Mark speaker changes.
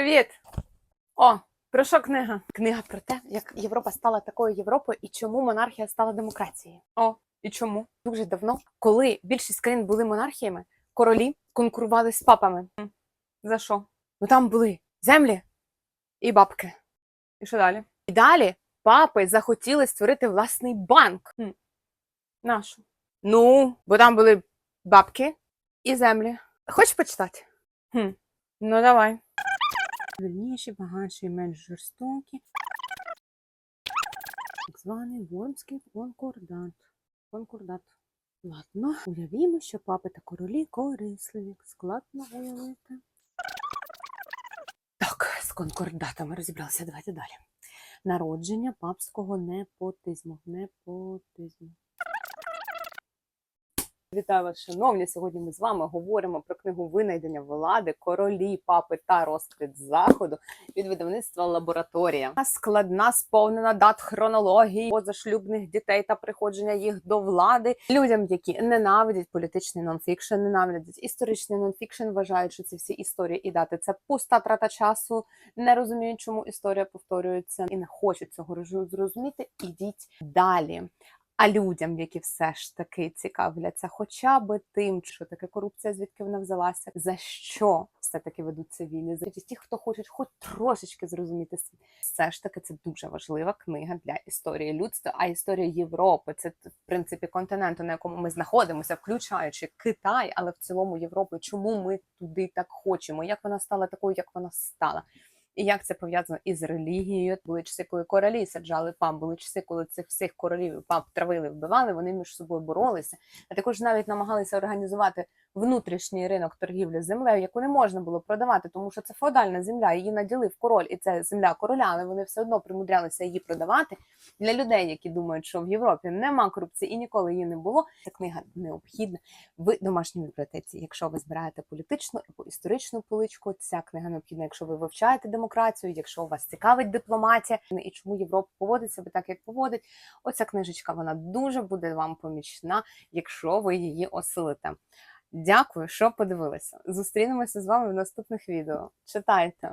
Speaker 1: Привіт! О, про що книга? Книга про те, як Європа стала такою Європою і чому монархія стала демократією. О, і чому? Дуже давно, коли більшість країн були монархіями, королі конкурували з папами. За що? Ну там були землі і бабки. І що далі? І далі папи захотіли створити власний банк. Хм. Нашу. Ну, бо там були бабки і землі. Хочеш почитати? Хм. Ну, давай. Вільніші, багатші, і менш жорстокі. Так званий Вормський конкордат. Конкордат. Ладно, уявімо, що папи та королі корисливі. Складно уявити. Так, з конкордатами розібралися. Давайте далі. Народження папського непотизму. Непотизму. Вітаю вас, шановні! Сьогодні ми з вами говоримо про книгу винайдення влади, королі, папи та розквіт заходу від видавництва лабораторія. Складна, сповнена дат хронології позашлюбних дітей та приходження їх до влади людям, які ненавидять політичний нонфікшн, ненавидять історичний нонфікшн, вважають, що ці всі історії і дати це пуста трата часу, не розуміють, чому історія повторюється, і не хочуть цього зрозуміти. Ідіть далі. А людям, які все ж таки цікавляться, хоча би тим, що таке корупція, звідки вона взялася, за що все таки ведуться війни, за ті, хто хочуть хоч трошечки зрозуміти світ. Все ж таки, це дуже важлива книга для історії людства. А історія Європи це в принципі континенту, на якому ми знаходимося, включаючи Китай, але в цілому Європи. Чому ми туди так хочемо? Як вона стала такою, як вона стала? І як це пов'язано із релігією? Були часи, коли королі саджали пам, були часи, коли цих всіх королів пам травили, вбивали, вони між собою боролися. А також навіть намагалися організувати внутрішній ринок торгівлі землею, яку не можна було продавати, тому що це феодальна земля. Її наділив король, і це земля короля, але вони все одно примудрялися її продавати для людей, які думають, що в Європі нема корупції і ніколи її не було. Ця книга необхідна в домашній бібліотеці. Якщо ви збираєте політичну або історичну поличку, ця книга необхідна, якщо ви вивчаєте демократію, якщо вас цікавить дипломатія і чому Європа поводить себе так, як поводить. Оця книжечка вона дуже буде вам помічна, якщо ви її осилите. Дякую, що подивилися. Зустрінемося з вами в наступних відео. Читайте.